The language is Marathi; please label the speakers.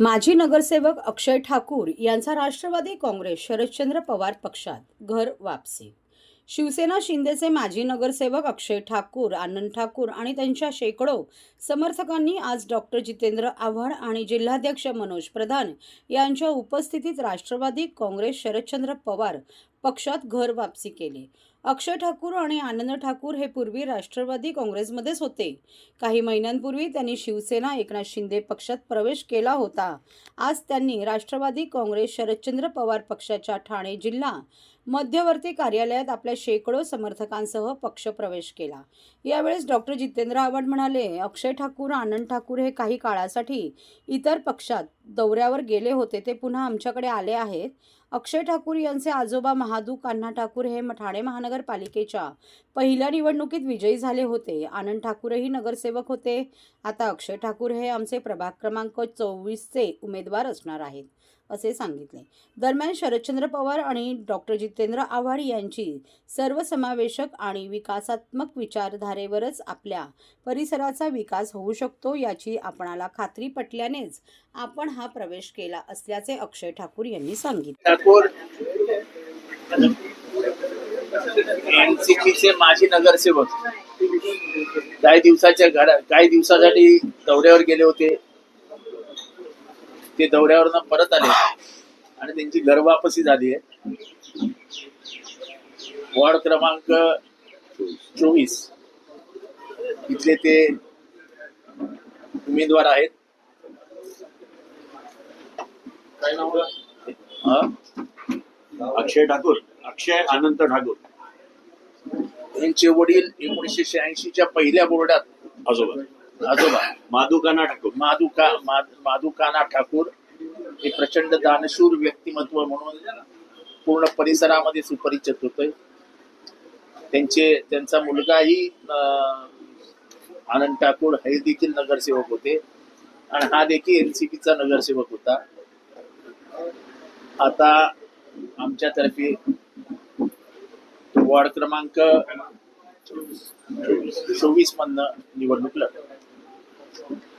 Speaker 1: माजी नगरसेवक अक्षय ठाकूर यांचा राष्ट्रवादी काँग्रेस शरदचंद्र पवार पक्षात घर वापसी. शिवसेना शिंदेचे माजी नगरसेवक अक्षय ठाकूर आनंद ठाकूर आणि त्यांच्या शेकडो समर्थकांनी आज डॉक्टर जितेंद्र आव्हाड आणि जिल्हाध्यक्ष मनोज प्रधान यांच्या उपस्थितीत राष्ट्रवादी काँग्रेस शरदचंद्र पवार पक्षात घर वापसी केली. अक्षय ठाकूर आणि आनंद ठाकूर हे पूर्वी राष्ट्रवादी काँग्रेसमध्येच होते. काही महिन्यांपूर्वी त्यांनी शिवसेना एकनाथ शिंदे पक्षात प्रवेश केला होता. आज त्यांनी राष्ट्रवादी काँग्रेस शरदचंद्र पवार पक्षाच्या ठाणे जिल्हा मध्यवर्ती कार्यालयात आपल्या शेकडो समर्थकांसह पक्ष प्रवेश केला. यावेळेस डॉक्टर जितेंद्र आव्हाड म्हणाले अक्षय ठाकूर आनंद ठाकूर हे काही काळासाठी इतर पक्षात दौऱ्यावर गेले होते ते पुन्हा आमच्याकडे आले आहेत. अक्षय ठाकूर यांचे आजोबा महादू कान्हा ठाकूर हे ठाणे महानगरपालिकेच्या पहिल्या निवडणुकीत विजयी झाले होते. आनंद ठाकूरही नगरसेवक होते. आता अक्षय ठाकूर हे आमचे प्रभाग क्रमांक चोवीसचे उमेदवार असणार आहेत. असे सांगितले. दरम्यान शरदचंद्र पवार आणि डॉक्टर जितेंद्र आव्हाड यांची सर्वसमावेशक आणि विकासात्मक विचारधारेवरच आपल्या परिसराचा विकास होऊ शकतो याची आपणाला खात्री पटल्यानेच आपण हा प्रवेश केला असल्याचे अक्षय ठाकूर यांनी सांगितले.
Speaker 2: ठाकूर एनसीपीचे माजी नगरसेवक. काही दिवसाच्या काही दिवसासाठी दौऱ्यावर गेले होते. ते दौऱ्यावरनं परत आले. आणि त्यांची घर वापसी झाली आहे. वॉर्ड क्रमांक चोवीस. इथले ते उमेदवार आहेत. हा?
Speaker 3: अक्षय ठाकूर. अक्षय अनंत ठाकूर.
Speaker 2: यांचे वडील एकोणीसशे शहाऐंशीच्या पहिल्या बोर्डात
Speaker 3: आजोबा.
Speaker 2: आजोबा
Speaker 3: माधुकाना ठाकूर
Speaker 2: माधुका माधुकाना ठाकूर हे प्रचंड दानशूर व्यक्तिमत्व म्हणून पूर्ण परिसरामध्ये सुपरिचित होते त्यांचे त्यांचा मुलगाही आनंद ठाकूर हे देखील नगरसेवक होते आणि हा देखील एनसीपीचा नगरसेवक होता. आता आमच्यातर्फे वॉर्ड क्रमांक चोवीस. मधनं निवडणूक लढ Thank you.